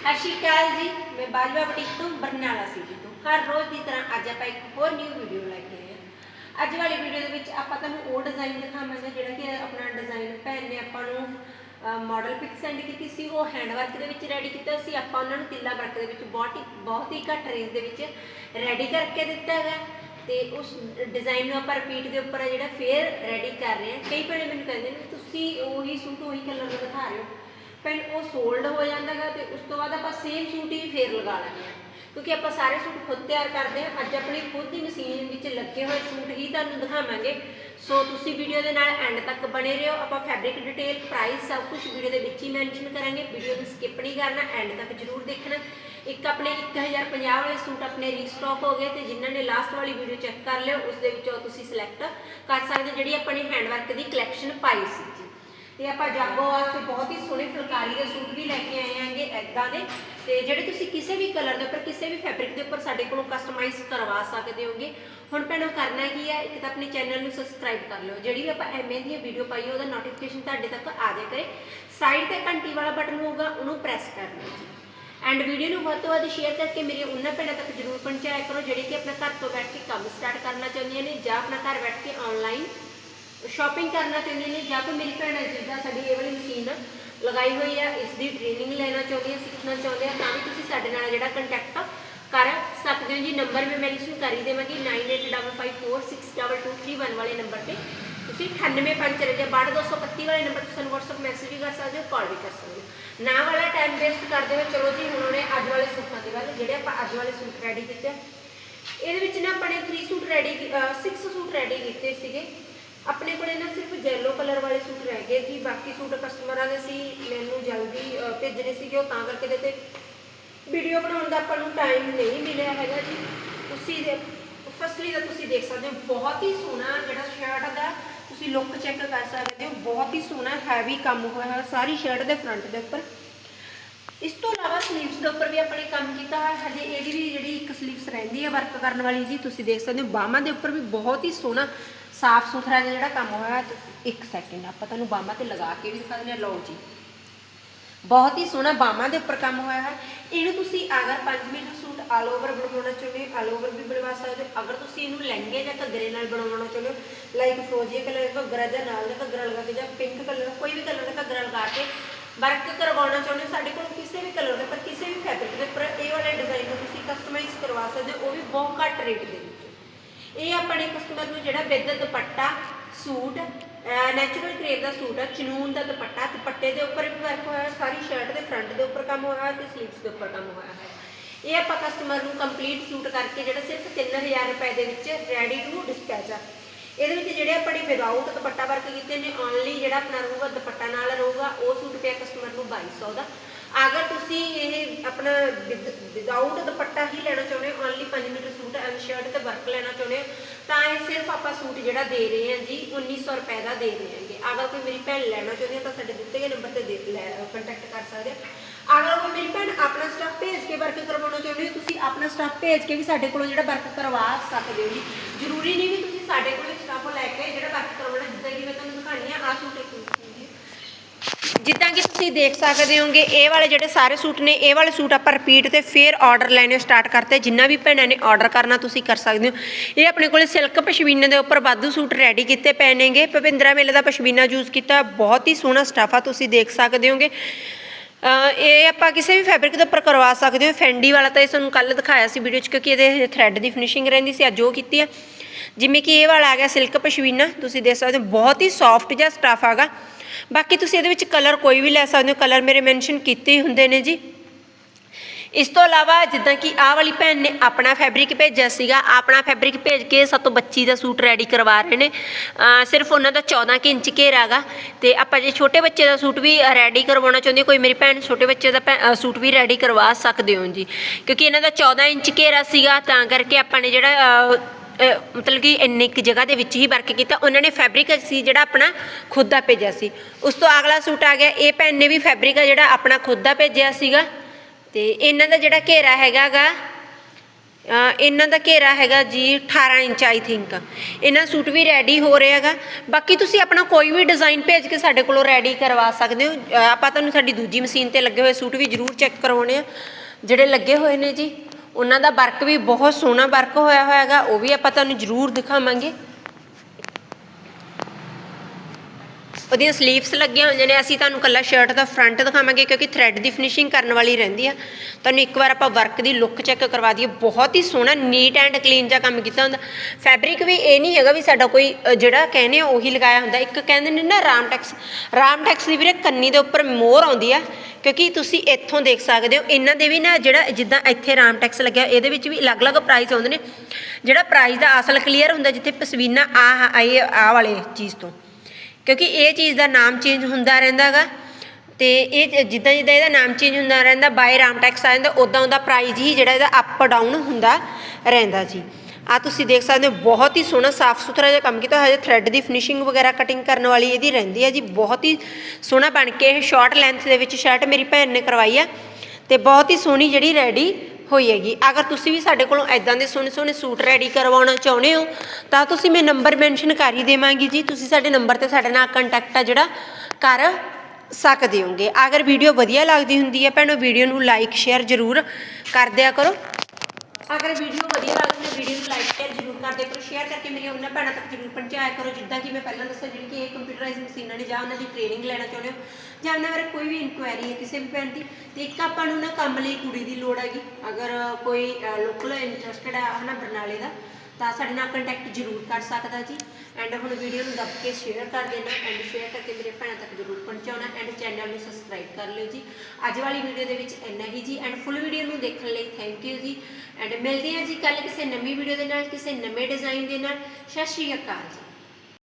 ਸਤਿ ਸ਼੍ਰੀ ਅਕਾਲ ਜੀ। ਮੈਂ ਬਾਜਵਾ ਬਟੀਕ ਤੋਂ ਬਰਨਾਲਾ ਸਿਟੀ ਤੋਂ। ਹਰ ਰੋਜ਼ ਦੀ ਤਰ੍ਹਾਂ ਅੱਜ ਆਪਾਂ ਇੱਕ ਹੋਰ ਨਿਊ ਵੀਡੀਓ ਲੈ ਕੇ ਆਏ ਹਾਂ। ਅੱਜ ਵਾਲੀ ਵੀਡੀਓ ਦੇ ਵਿੱਚ ਆਪਾਂ ਤੁਹਾਨੂੰ ਉਹ ਡਿਜ਼ਾਈਨ ਦਿਖਾਵਾਂਗੇ ਜਿਹੜਾ ਕਿ ਆਪਣਾ ਡਿਜ਼ਾਈਨ ਭੈਣ ਨੇ ਆਪਾਂ ਨੂੰ ਮਾਡਲ ਪਿਕ ਸੈਂਡ ਕੀਤੀ ਸੀ। ਉਹ ਹੈਂਡ ਵਰਕ ਦੇ ਵਿੱਚ ਰੈਡੀ ਕੀਤਾ ਸੀ। ਆਪਾਂ ਉਹਨਾਂ ਨੂੰ ਤਿੱਲਾ ਵਰਕ ਦੇ ਵਿੱਚ ਬਹੁਤ ਹੀ ਬਹੁਤ ਹੀ ਘੱਟ ਰੇਂਜ ਦੇ ਵਿੱਚ ਰੈਡੀ ਕਰਕੇ ਦਿੱਤਾ ਹੈਗਾ। ਤੇ ਉਸ ਡਿਜ਼ਾਈਨ ਨੂੰ ਆਪਾਂ ਰਿਪੀਟ ਦੇ ਉੱਪਰ ਜਿਹੜਾ ਫੇਰ ਰੈਡੀ ਕਰ ਰਹੇ ਹਾਂ। ਕਈ ਭੈਣੇ ਮੈਨੂੰ ਕਹਿੰਦੇ ਨੇ, ਤੁਸੀਂ ਉਹੀ ਸੂਟ ਉਹੀ ਕਲਰ ਦਾ ਦਿਖਾ ਰਹੇ ਹੋ। ਪੈਨ ਉਹ ਸੋਲਡ ਹੋ ਜਾਂਦਾਗਾ ਤੇ ਉਸ ਤੋਂ ਬਾਅਦ ਆਪਾਂ ਸੇਮ ਸੂਟ ਹੀ ਫੇਰ ਲਗਾ ਲੈਂਦੇ ਹਾਂ। ਕਿਉਂਕਿ ਆਪਾਂ ਸਾਰੇ ਸੂਟ ਖੁਦ ਤਿਆਰ ਕਰਦੇ ਹਾਂ। ਅੱਜ ਆਪਣੀ ਖੁਦ ਦੀ ਮਸ਼ੀਨ ਵਿੱਚ ਲੱਗੇ ਹੋਏ ਸੂਟ ਹੀ ਤੁਹਾਨੂੰ ਦਿਖਾਵਾਂਗੇ। ਸੋ ਤੁਸੀਂ ਵੀਡੀਓ ਦੇ ਨਾਲ ਐਂਡ ਤੱਕ ਬਣੇ ਰਹੋ। ਆਪਾਂ ਫੈਬਰਿਕ ਡਿਟੇਲ ਪ੍ਰਾਈਸ ਸਭ ਕੁਝ ਵੀਡੀਓ ਦੇ ਵਿੱਚ ਹੀ ਮੈਂਸ਼ਨ ਕਰਾਂਗੇ। ਵੀਡੀਓ ਨੂੰ ਸਕਿਪ ਨਹੀਂ ਕਰਨਾ ਐਂਡ ਤੱਕ ਜਰੂਰ ਦੇਖਣਾ। ਇੱਕ ਆਪਣੇ 1050 ਵਾਲੇ ਸੂਟ ਆਪਣੇ ਰੀਸਟਾਕ ਹੋ ਗਏ ਤੇ ਜਿਨ੍ਹਾਂ ਨੇ ਲਾਸਟ ਵਾਲੀ ਵੀਡੀਓ ਚੈੱਕ ਕਰ ਲਿਓ, ਉਸ ਦੇ ਵਿੱਚੋਂ ਤੁਸੀਂ ਸਿਲੈਕਟ ਕਰ ਸਕਦੇ ਜਿਹੜੀ ਆਪਣੀ ਹੈਂਡ ਵਰਕ ਦੀ ਕਲੈਕਸ਼ਨ ਪਾਈ ਸੀ। ਜੀ ਤੇ ਆਪਾਂ ਜਾਗੋ ਵਾਸਤੇ ਬਹੁਤ ਹੀ ਸੋਹਣੇ ਫੁਲਕਾਰੀ ਦੇ ਸੂਟ ਵੀ ਲੈ ਕੇ ਆਏ ਆਂਗੇ ਐਦਾਂ ਦੇ। ਤੇ ਜਿਹੜੇ ਤੁਸੀਂ ਕਿਸੇ ਵੀ ਕਲਰ ਦੇ ਉੱਪਰ, ਕਿਸੇ ਵੀ ਫੈਬਰਿਕ ਦੇ ਉੱਪਰ ਸਾਡੇ ਕੋਲੋਂ ਕਸਟਮਾਈਜ਼ ਕਰਵਾ ਸਕਦੇ ਹੋਗੇ। ਹੁਣ ਭੈਣੋ ਕਰਨਾ ਕੀ ਹੈ, ਇੱਕ ਤਾਂ ਆਪਣੇ ਚੈਨਲ ਨੂੰ ਸਬਸਕ੍ਰਾਈਬ ਕਰ ਲਿਓ। ਜਿਹੜੀ ਵੀ ਆਪਾਂ ਐਮਏ ਦੀ ਵੀਡੀਓ ਪਾਈਏ ਉਹਦਾ ਨੋਟੀਫਿਕੇਸ਼ਨ ਤੁਹਾਡੇ ਤੱਕ ਆ ਜਾਇਆ ਕਰੇ। ਸਾਈਡ ਤੇ ਘੰਟੀ ਵਾਲਾ ਬਟਨ ਹੋਊਗਾ, ਉਹਨੂੰ ਪ੍ਰੈਸ ਕਰ ਲਓ ਜੀ। ਐਂਡ ਵੀਡੀਓ ਨੂੰ ਵੱਧ ਤੋਂ ਵੱਧ ਸ਼ੇਅਰ ਕਰਕੇ ਮੇਰੇ ਉਹਨਾਂ ਭੈਣਾਂ ਤੱਕ ਜਰੂਰ ਪਹੁੰਚਾਇਆ ਕਰੋ, ਜਿਹੜੇ ਕਿ ਆਪਣਾ ਘਰ ਤੋਂ ਬੈਠ ਕੇ ਕੰਮ ਸਟਾਰਟ ਕਰਨਾ ਚਾਹੁੰਦੀਆਂ ਨੇ ਜਾਂ ਆਪਣਾ ਘਰ ਬੈਠ ਕੇ ਆਨਲਾਈਨ ਸ਼ਾਪਿੰਗ ਕਰਨਾ ਚਾਹੁੰਦੀਆਂ ਨੇ ਜਾਂ ਕੋਈ ਮੇਰੀ ਭੈਣ ਹੈ ਜਿੱਦਾਂ ਸਾਡੀ ਇਹ ਵਾਲੀ ਮਸ਼ੀਨ ਲਗਾਈ ਹੋਈ ਹੈ ਇਸ ਦੀ ਟ੍ਰੇਨਿੰਗ ਲੈਣਾ ਚਾਹੁੰਦੀ ਹੈ, ਸਿੱਖਣਾ ਚਾਹੁੰਦੇ ਆ ਤਾਂ ਵੀ ਤੁਸੀਂ ਸਾਡੇ ਨਾਲ ਜਿਹੜਾ ਕੰਟੈਕਟ ਕਰ ਸਕਦੇ ਹੋ ਜੀ। ਨੰਬਰ ਮੈਂ ਮੈਂਸ਼ਨ ਕਰ ਹੀ ਦੇਵਾਂਗੀ। 9855462231 ਵਾਲੇ ਨੰਬਰ ਤੇ। ਤੁਸੀਂ 9855622231 ਵਾਲੇ ਨੰਬਰ ਤੇ ਸਾਨੂੰ WhatsApp ਮੈਸੇਜ ਵੀ ਕਰ ਸਕਦੇ ਹੋ ਕਾਲ ਵੀ ਕਰ ਸਕਦੇ ਹੋ। ਨਾ ਵਾਲਾ ਟਾਈਮ ਵੇਸਟ ਕਰਦੇ ਹੋ ਚਲੋ ਜੀ, ਹੁਣ ਉਹਨੇ ਅੱਜ ਵਾਲੇ ਸੂਟਾਂ ਦੇ ਵੱਲ, ਜਿਹੜੇ ਆਪਾਂ ਅੱਜ ਵਾਲੇ ਸੂਟ ਰੈਡੀ ਕੀਤੇ ਆ। ਇਹਦੇ ਵਿੱਚ ਨਾ ਆਪਣੇ 3 ਸੂਟ ਰੈਡੀ 6 ਸੂਟ ਰੈਡੀ ਕੀਤੇ ਸੀਗੇ। ਆਪਣੇ ਕੋਲੇ ਨਾ ਸਿਰਫ ਯੈਲੋ ਕਲਰ ਵਾਲੇ ਸੂਟ ਰਹਿ ਗਏ ਸੀ ਬਾਕੀ ਸੂਟ ਕਸਟਮਰਾਂ ਦੇ ਸੀ ਮੈਨੂੰ ਜਲਦੀ ਅਹ, ਭੇਜਣੇ ਸੀਗੇ ਉਹ ਤਾਂ ਕਰਕੇ ਤੇ ਵੀਡੀਓ ਬਣਾਉਣ ਦਾ ਆਪਾਂ ਨੂੰ ਟਾਈਮ ਨਹੀਂ ਮਿਲਿਆ ਹੈਗਾ ਜੀ। ਤੁਸੀਂ ਦੇ ਫਸਲੀ ਦਾ ਤੁਸੀਂ ਦੇਖ ਸਕਦੇ ਹੋ ਬਹੁਤ ਹੀ ਸੋਹਣਾ ਜਿਹੜਾ ਸ਼ਰਟ ਦਾ ਤੁਸੀਂ ਲੁੱਕ ਚੈੱਕ ਕਰ ਸਕਦੇ ਹੋ ਬਹੁਤ ਹੀ ਸੋਹਣਾ ਹੈਵੀ ਕੰਮ ਹੋਇਆ ਹੈ ਸਾਰੀ ਸ਼ਰਟ ਦੇ ਫਰੰਟ ਦੇ ਉੱਪਰ। ਇਸ ਤੋਂ ਇਲਾਵਾ ਸਲੀਵਸ ਦੇ ਉੱਪਰ ਵੀ ਆਪਾਂ ਨੇ ਕੰਮ ਕੀਤਾ ਹੈ ਹਜੇ ਇਹਦੀ ਵੀ ਜਿਹੜੀ ਇੱਕ ਸਲੀਵਸ ਰਹਿੰਦੀ ਹੈ ਵਰਕ ਕਰਨ ਵਾਲੀ ਜੀ ਤੁਸੀਂ ਦੇਖ ਸਕਦੇ ਹੋ ਬਾਹਾਂ ਦੇ ਉੱਪਰ ਵੀ ਬਹੁਤ ਹੀ ਸੋਹਣਾ ਸਾਫ਼ ਸੁਥਰਾ ਜਿਹਾ ਜਿਹੜਾ ਕੰਮ ਹੋਇਆ ਇੱਕ ਸੈਕਿੰਡ ਆਪਾਂ ਤੁਹਾਨੂੰ ਬਾਹਾਂ ਤੇ ਲਗਾ ਕੇ ਵੀ ਦਿਖਾ ਦਿੰਦੇ ਹਾਂ। ਲਓ ਜੀ। ਬਹੁਤ ਹੀ ਸੋਹਣਾ ਬਾਹਾਂ ਦੇ ਉੱਪਰ ਕੰਮ ਹੋਇਆ ਹੈ। ਇਹਨੂੰ ਤੁਸੀਂ ਅਗਰ 5 ਮੀਟਰ ਸੂਟ ਆਲ ਓਵਰ ਬਣਵਾਉਣਾ ਚਾਹੁੰਦੇ ਹੋ ਆਲ ਓਵਰ ਵੀ ਬਣਵਾ ਸਕਦੇ ਹੋ। ਅਗਰ ਤੁਸੀਂ ਇਹਨੂੰ ਲਹਿੰਗੇ ਜਾਂ ਘੱਗਰੇ ਨਾਲ ਬਣਵਾਉਣਾ ਚਾਹੁੰਦੇ ਹੋ ਲਾਈਕ ਫਰੋਜ਼ੀ ਕਲਰ ਦਾ ਘੱਗਰਾ ਜਾਂ ਨਾਲ ਦਾ ਘੱਗਰਾ ਲਗਾ ਕੇ ਜਾਂ ਪਿੰਕ ਕਲਰ ਕੋਈ ਵੀ ਕਲਰ ਦਾ ਘੱਗਰਾ ਲਗਾ ਕੇ ਵਰਕ ਕਰਵਾਉਣਾ ਚਾਹੁੰਦੇ ਹੋ ਸਾਡੇ ਕੋਲ ਕਿਸੇ ਵੀ ਕਲਰ ਦੇ ਉੱਪਰ, ਕਿਸੇ ਵੀ ਫੈਬਰਿਕ ਦੇ ਉੱਪਰ, ਇਹ ਵਾਲੇ ਡਿਜ਼ਾਈਨ ਨੂੰ ਤੁਸੀਂ ਕਸਟਮਾਈਜ਼ ਕਰਵਾ ਸਕਦੇ ਹੋ। ਉਹ ਵੀ ਬਹੁਤ ਘੱਟ ਰੇਟ ਦੇ ਵਿੱਚ। ਇਹ ਆਪਣੇ ਕਸਟਮਰ ਨੂੰ ਜਿਹੜਾ with dupatta, suit natural crepe the suit ਹੈ ਚਨੂਨ ਦਾ ਦੁਪੱਟਾ, ਦੁਪੱਟੇ ਦੇ ਉੱਪਰ ਵੀ ਵਰਕ ਹੋਇਆ, ਸਾਰੀ ਸ਼ਰਟ ਦੇ ਫਰੰਟ ਦੇ ਉੱਪਰ ਕੰਮ ਹੋਇਆ ਹੈ ਤੇ ਸਲੀਵਸ ਦੇ ਉੱਪਰ ਕੰਮ ਹੋਇਆ ਹੈ। ਇਹ ਆਪਾਂ ਕਸਟਮਰ ਨੂੰ ਕੰਪਲੀਟ ਸੂਟ ਕਰਕੇ ਜਿਹੜਾ ਸਿਰਫ 3000 ਰੁਪਏ ਦੇ ਵਿੱਚ ਰੈਡੀ ਟੂ ਡਿਸਪੈਚ ਆ। ਇਹਦੇ ਵਿੱਚ ਜਿਹੜੇ ਆਪਣੇ ਵਿਦਆਊਟ ਦੁਪੱਟਾ ਵਰਕ ਕੀਤੇ ਨੇ ਓਨਲੀ ਜਿਹੜਾ ਆਪਣਾ ਰਹੂਗਾ ਦੁਪੱਟਾ ਨਾਲ ਰਹੂਗਾ, ਉਹ ਸੂਟ ਪਿਆ ਕਸਟਮਰ ਨੂੰ 2200 ਦਾ। ਅਗਰ ਤੁਸੀਂ ਇਹ ਆਪਣਾ ਵਿਦਆਊਟ ਦੁਪੱਟਾ ਹੀ ਲੈਣਾ ਚਾਹੁੰਦੇ ਹੋ only 5 metre suit and shirt ਤੇ ਵਰਕ ਲੈਣਾ ਚਾਹੁੰਦੇ ਹੋ, ਤਾਂ ਇਹ ਸਿਰਫ ਆਪਾਂ ਸੂਟ ਜਿਹੜਾ ਦੇ ਰਹੇ ਹਾਂ ਜੀ 1900 ਰੁਪਏ ਦਾ ਦੇ ਰਹੇ ਹਾਂਗੇ ਅਗਰ ਕੋਈ ਮੇਰੀ ਭੈਣ ਲੈਣਾ ਚਾਹੁੰਦੀ ਹੈ ਤਾਂ ਸਾਡੇ ਦਿੱਤੇ ਗਏ ਨੰਬਰ ਤੇ ਦੇ ਕੰਟੈਕਟ ਕਰ ਸਕਦੇ ਹੋ। ਅਗਰ ਕੋਈ ਮੇਰੀ ਭੈਣ ਆਪਣਾ ਸਟਾਫ ਭੇਜ ਕੇ ਵਰਕ ਕਰਵਾਉਣਾ ਚਾਹੁੰਦੇ ਹੋ, ਤੁਸੀਂ ਆਪਣਾ ਸਟਾਫ ਭੇਜ ਕੇ ਵੀ ਸਾਡੇ ਕੋਲੋਂ ਜਿਹੜਾ ਵਰਕ ਕਰਵਾ ਸਕਦੇ ਹੋ ਜੀ। ਜ਼ਰੂਰੀ ਨਹੀਂ ਵੀ ਤੁਸੀਂ ਸਾਡੇ ਕੋਲ ਸਟਾਫ ਲੈ ਕੇ ਜਿਹੜਾ ਵਰਕ ਕਰਵਾਉਣਾ ਜਿੱਦਾਂ ਕਿ ਮੈਂ ਤੁਹਾਨੂੰ ਦਿਖਾਣੀ ਆ ਆ ਸੂਟ ਇੱਕ ਜਿੱਦਾਂ ਕਿ ਤੁਸੀਂ ਦੇਖ ਸਕਦੇ ਹੋਗੇ, ਇਹ ਵਾਲੇ ਜਿਹੜੇ ਸਾਰੇ ਸੂਟ ਨੇ, ਇਹ ਵਾਲੇ ਸੂਟ ਆਪਾਂ ਰਿਪੀਟ ਤੇ ਫੇਰ ਆਰਡਰ ਲੈਣੇ ਸਟਾਰਟ ਕਰਤੇ। ਜਿੰਨਾ ਵੀ ਭੈਣਾਂ ਨੇ ਆਰਡਰ ਕਰਨਾ, ਤੁਸੀਂ ਕਰ ਸਕਦੇ ਹੋ। ਇਹ ਆਪਣੇ ਕੋਲੇ ਸਿਲਕ ਪਸ਼ਮੀਨੇ ਦੇ ਉੱਪਰ ਵਾਧੂ ਸੂਟ ਰੈਡੀ ਕੀਤੇ ਪਏ ਨੇਗੇ। ਭਵਿੰਦਰਾ ਮੇਲੇ ਦਾ ਪਸ਼ਮੀਨਾ ਯੂਜ਼ ਕੀਤਾ, ਬਹੁਤ ਹੀ ਸੋਹਣਾ ਸਟਾਫ ਆ, ਤੁਸੀਂ ਦੇਖ ਸਕਦੇ ਹੋਗੇ। ਇਹ ਆਪਾਂ ਕਿਸੇ ਵੀ ਫੈਬਰਿਕ ਦੇ ਉੱਪਰ ਕਰਵਾ ਸਕਦੇ ਹੋ। ਫੈਂਡੀ ਵਾਲਾ ਤਾਂ ਇਹ ਤੁਹਾਨੂੰ ਕੱਲ ਦਿਖਾਇਆ ਸੀ ਵੀਡੀਓ 'ਚ, ਕਿਉਂਕਿ ਇਹਦੇ ਥ੍ਰੈਡ ਦੀ ਫਿਨਿਸ਼ਿੰਗ ਰਹਿੰਦੀ ਸੀ, ਅੱਜ ਉਹ ਕੀਤੀ ਆ। ਜਿਵੇਂ ਕਿ ਇਹ ਵਾਲਾ ਆ ਗਿਆ ਸਿਲਕ ਪਸ਼ਮੀਨਾ, ਤੁਸੀਂ ਦੇਖ ਸਕਦੇ ਹੋ, ਬਹੁਤ ਹੀ ਸੌਫਟ ਜਿਹਾ ਸਟਾਫ ਆਗਾ। ਬਾਕੀ ਤੁਸੀਂ ਇਹਦੇ ਵਿੱਚ ਕਲਰ ਕੋਈ ਵੀ ਲੈ ਸਕਦੇ ਹੋ ਕਲਰ ਮੇਰੇ ਮੈਂਸ਼ਨ ਕੀਤੇ ਹੀ ਹੁੰਦੇ ਨੇ ਜੀ। ਇਸ ਤੋਂ ਇਲਾਵਾ ਜਿੱਦਾਂ ਕਿ ਆਹ ਵਾਲੀ ਭੈਣ ਨੇ ਆਪਣਾ ਫੈਬਰਿਕ ਭੇਜਿਆ ਸੀਗਾ ਆਪਣਾ ਫੈਬਰਿਕ ਭੇਜ ਕੇ ਸਾਤੋਂ ਬੱਚੀ ਦਾ ਸੂਟ ਰੈਡੀ ਕਰਵਾ ਰਹੇ ਨੇ। ਸਿਰਫ ਉਹਨਾਂ ਦਾ 14 ਕੁ ਇੰਚ ਘੇਰਾ ਗਾ ਤੇ ਆਪਾਂ ਜੇ ਛੋਟੇ ਬੱਚੇ ਦਾ ਸੂਟ ਵੀ ਰੈਡੀ ਕਰਵਾਉਣਾ ਚਾਹੁੰਦੇ ਹੋ, ਕੋਈ ਮੇਰੀ ਭੈਣ ਛੋਟੇ ਬੱਚੇ ਦਾ ਭੈ- ਸੂਟ ਵੀ ਰੈਡੀ ਕਰਵਾ ਸਕਦੇ ਹੋ ਜੀ। ਕਿਉਂਕਿ ਇਹਨਾਂ ਦਾ 14 ਇੰਚ ਘੇਰਾ ਸੀਗਾ ਤਾਂ ਕਰਕੇ ਆਪਾਂ ਨੇ ਜਿਹੜਾ ਮਤਲਬ ਕਿ ਇੰਨੀ ਕੁ ਜਗ੍ਹਾ ਦੇ ਵਿੱਚ ਹੀ ਵਰਕ ਕੀਤਾ। ਉਹਨਾਂ ਨੇ ਫੈਬਰਿਕ ਸੀ ਜਿਹੜਾ ਆਪਣਾ ਖੁਦ ਦਾ ਭੇਜਿਆ ਸੀ। ਉਸ ਤੋਂ ਅਗਲਾ ਸੂਟ ਆ ਗਿਆ। ਇਹ ਭੈਣ ਨੇ ਵੀ ਫੈਬਰਿਕ ਆ ਜਿਹੜਾ ਆਪਣਾ ਖੁਦ ਦਾ ਭੇਜਿਆ ਸੀਗਾ। ਤੇ ਇਹਨਾਂ ਦਾ ਜਿਹੜਾ ਘੇਰਾ ਹੈਗਾਗਾ ਅਹ ਇਹਨਾਂ ਦਾ ਘੇਰਾ ਹੈਗਾ ਜੀ 18 ਇੰਚ ਆਈ ਥਿੰਕ ਇਹਨਾਂ ਸੂਟ ਵੀ ਰੈਡੀ ਹੋ ਰਿਹਾ ਹੈਗਾ। ਬਾਕੀ ਤੁਸੀਂ ਆਪਣਾ ਕੋਈ ਵੀ ਡਿਜ਼ਾਈਨ ਭੇਜ ਕੇ ਸਾਡੇ ਕੋਲੋਂ ਰੈਡੀ ਕਰਵਾ ਸਕਦੇ ਹੋ। ਆਪਾਂ ਤੁਹਾਨੂੰ ਸਾਡੀ ਦੂਜੀ ਮਸ਼ੀਨ ਤੇ ਲੱਗੇ ਹੋਏ ਸੂਟ ਵੀ ਜ਼ਰੂਰ ਚੈੱਕ ਕਰਵਾਉਣੇ ਆ। ਜਿਹੜੇ ਲੱਗੇ ਹੋਏ ਨੇ ਜੀ। ਉਹਨਾਂ ਦਾ ਵਰਕ ਵੀ ਬਹੁਤ ਸੋਹਣਾ ਵਰਕ ਹੋਇਆ ਹੋਇਆ ਹੈਗਾ, ਉਹ ਵੀ ਆਪਾਂ ਤੁਹਾਨੂੰ ਜ਼ਰੂਰ ਦਿਖਾਵਾਂਗੇ। ਉਹਦੀਆਂ ਸਲੀਵਸ ਲੱਗੀਆਂ ਹੋਈਆਂ ਨੇ, ਅਸੀਂ ਤੁਹਾਨੂੰ ਕੱਲਾ ਸ਼ਰਟ ਦਾ ਫਰੰਟ ਦਿਖਾਵਾਂਗੇ ਕਿਉਂਕਿ ਥ੍ਰੈਡ ਦੀ ਫਿਨਿਸ਼ਿੰਗ ਕਰਨ ਵਾਲੀ ਰਹਿੰਦੀ ਆ। ਤੁਹਾਨੂੰ ਇੱਕ ਵਾਰ ਆਪਾਂ ਵਰਕ ਦੀ ਲੁੱਕ ਚੈੱਕ ਕਰਵਾ ਦਈਏ, ਬਹੁਤ ਹੀ ਸੋਹਣਾ ਨੀਟ ਐਂਡ ਕਲੀਨ ਜਿਹਾ ਕੰਮ ਕੀਤਾ ਹੁੰਦਾ। ਫੈਬਰਿਕ ਵੀ ਇਹ ਨਹੀਂ ਹੈਗਾ ਵੀ ਸਾਡਾ ਕੋਈ ਜਿਹੜਾ ਕਹਿੰਦੇ ਆ, ਉਹੀ ਲਗਾਇਆ ਹੁੰਦਾ। ਇੱਕ ਕਹਿੰਦੇ ਨੇ ਨਾ ਰਾਮਟੈਕਸ ਰਾਮਟੈਕਸ ਦੀ ਵੀਰੇ ਕੰਨੀ ਦੇ ਉੱਪਰ ਮੋਹਰ ਆਉਂਦੀ ਆ, ਕਿਉਂਕਿ ਤੁਸੀਂ ਇੱਥੋਂ ਦੇਖ ਸਕਦੇ ਹੋ, ਇਹਨਾਂ ਦੇ ਵੀ ਨਾ ਜਿਹੜਾ, ਜਿੱਦਾਂ ਇੱਥੇ ਰਾਮ ਟੈਕਸ ਲੱਗਿਆ, ਇਹਦੇ ਵਿੱਚ ਵੀ ਅਲੱਗ-ਅਲੱਗ ਪ੍ਰਾਈਸ ਆਉਂਦੇ ਨੇ। ਜਿਹੜਾ ਪ੍ਰਾਈਸ ਦਾ ਅਸਲ ਕਲੀਅਰ ਹੁੰਦਾ ਜਿੱਥੇ ਪਸਵੀਨਾ ਆ ਆਈ ਆ ਵਾਲੇ ਚੀਜ਼ ਤੋਂ। ਕਿਉਂਕਿ ਇਹ ਚੀਜ਼ ਦਾ ਨਾਮ ਚੇਂਜ ਹੁੰਦਾ ਰਹਿੰਦਾ ਹੈਗਾ ਤੇ ਇਹ ਜਿੱਦਾਂ ਜਿੱਦਾਂ ਇਹਦਾ ਨਾਮ ਚੇਂਜ ਹੁੰਦਾ ਰਹਿੰਦਾ ਬਾਈ ਰਾਮਟੈਕਸ ਆ ਜਾਂਦਾ ਉਦਾਂ ਉਹਦਾ ਪ੍ਰਾਈਜ਼ ਹੀ ਜਿਹੜਾ ਇਹਦਾ ਅਪ ਡਾਊਨ ਹੁੰਦਾ ਰਹਿੰਦਾ ਜੀ ਆ ਤੁਸੀਂ ਦੇਖ ਸਕਦੇ ਹੋ, ਬਹੁਤ ਹੀ ਸੋਹਣਾ ਸਾਫ਼ ਸੁਥਰਾ ਜਿਹਾ ਕੰਮ ਕੀਤਾ ਹਜੇ ਥ੍ਰੈਡ ਦੀ ਫਿਨਿਸ਼ਿੰਗ ਵਗੈਰਾ ਕਟਿੰਗ ਕਰਨ ਵਾਲੀ ਇਹਦੀ ਰਹਿੰਦੀ ਹੈ ਜੀ, ਬਹੁਤ ਹੀ ਸੋਹਣਾ ਬਣ ਕੇ ਇਹ ਸ਼ਾਰਟ ਲੈਂਥ ਦੇ ਵਿੱਚ ਸ਼ਰਟ ਮੇਰੀ ਭੈਣ ਨੇ ਕਰਵਾਈ ਆ ਤੇ ਬਹੁਤ ਹੀ ਸੋਹਣੀ ਜਿਹੜੀ ਰੈਡੀ ਹੋਈ ਹੈਗੀ ਅਗਰ ਤੁਸੀਂ ਵੀ ਸਾਡੇ ਕੋਲੋਂ ਐਦਾਂ ਦੇ ਸੋਹਣੇ ਸੋਹਣੇ ਸੂਟ ਰੈਡੀ ਕਰਵਾਉਣਾ ਚਾਹੁੰਦੇ ਹੋ, ਤਾਂ ਤੁਸੀਂ ਮੈਂ ਨੰਬਰ ਮੈਂਸ਼ਨ ਕਰ ਹੀ ਦੇਵਾਂਗੀ ਜੀ। ਤੁਸੀਂ ਸਾਡੇ ਨੰਬਰ ਤੇ ਸਾਡੇ ਨਾਲ ਕੰਟੈਕਟ ਆ ਜਿਹੜਾ, ਕਰ ਸਕਦੇ ਹੋਗੇ। ਅਗਰ ਵੀਡੀਓ ਵਧੀਆ ਲੱਗਦੀ ਹੁੰਦੀ ਹੈ, ਭੈਣੋ ਵੀਡੀਓ ਨੂੰ ਲਾਈਕ ਸ਼ੇਅਰ ਜ਼ਰੂਰ ਕਰ ਦਿਆ ਕਰੋ। ਅਗਰ ਵੀਡੀਓ ਵਧੀਆ ਲੱਗਦੀ ਹੈ ਵੀਡੀਓ ਨੂੰ ਲਾਈਕ ਸ਼ੇਅਰ ਜ਼ਰੂਰ ਕਰ ਦਿਆ ਕਰੋ ਸ਼ੇਅਰ ਕਰਕੇ ਮੇਰੀਆਂ ਉਹਨਾਂ ਭੈਣਾਂ ਤੱਕ ਜ਼ਰੂਰ ਪਹੁੰਚਾਇਆ ਕਰੋ, ਜਿੱਦਾਂ ਕਿ ਮੈਂ ਪਹਿਲਾਂ ਦੱਸਿਆ, ਜਿਹੜੀ ਕਿ ਇਹ ਕੰਪਿਊਟਰਾਈਜ਼ ਮਸ਼ੀਨਾਂ ਨੇ ਜਾਂ ਉਹਨਾਂ ਦੀ ਟ੍ਰੇਨਿੰਗ ਲੈਣਾ ਚਾਹੁੰਦੇ ਹੋ, ਜਾਂ ਉਹਨਾਂ ਬਾਰੇ ਕੋਈ ਵੀ ਇਨਕੁਆਇਰੀ ਹੈ ਕਿਸੇ ਵੀ ਭੈਣ ਦੀ, ਤੇ ਇੱਕ ਆਪਾਂ ਨੂੰ ਨਾ ਕੰਮ ਲਈ ਕੁੜੀ ਦੀ ਲੋੜ ਹੈਗੀ। ਅਗਰ ਕੋਈ ਲੋਕਲ ਇੰਟਰਸਟਡ ਹੈ ਹਨਾ, ਬਰਨਾਲੇ ਦਾ, ਤਾਂ ਸਾਡੇ ਨਾਲ ਕੰਟੈਕਟ ਜ਼ਰੂਰ ਕਰ ਸਕਦਾ ਜੀ। ਐਂਡ ਹੁਣ ਵੀਡੀਓ ਨੂੰ ਦੱਬ ਕੇ ਸ਼ੇਅਰ ਕਰ ਦੇਣਾ ਐਂਡ ਸ਼ੇਅਰ ਕਰਕੇ ਮੇਰੇ ਭੈਣਾਂ ਤੱਕ ਜ਼ਰੂਰ ਚੈਨਲ ਨੂੰ ਸਬਸਕ੍ਰਾਈਬ ਕਰ ਲਿਓ ਜੀ। ਅੱਜ ਵਾਲੀ ਵੀਡੀਓ ਦੇ ਵਿੱਚ ਇੰਨਾ ਹੀ ਜੀ ਐਂਡ ਫੁੱਲ ਵੀਡੀਓ ਨੂੰ ਦੇਖਣ ਲਈ ਥੈਂਕ ਯੂ ਜੀ। ਐਂਡ ਮਿਲਦੇ ਹਾਂ ਜੀ ਕੱਲ ਕਿਸੇ ਨਵੀਂ ਵੀਡੀਓ ਦੇ ਨਾਲ, ਕਿਸੇ ਨਵੇਂ ਡਿਜ਼ਾਈਨ ਦੇ ਨਾਲ। ਸਤਿ ਸ਼੍ਰੀ ਅਕਾਲ ਜੀ।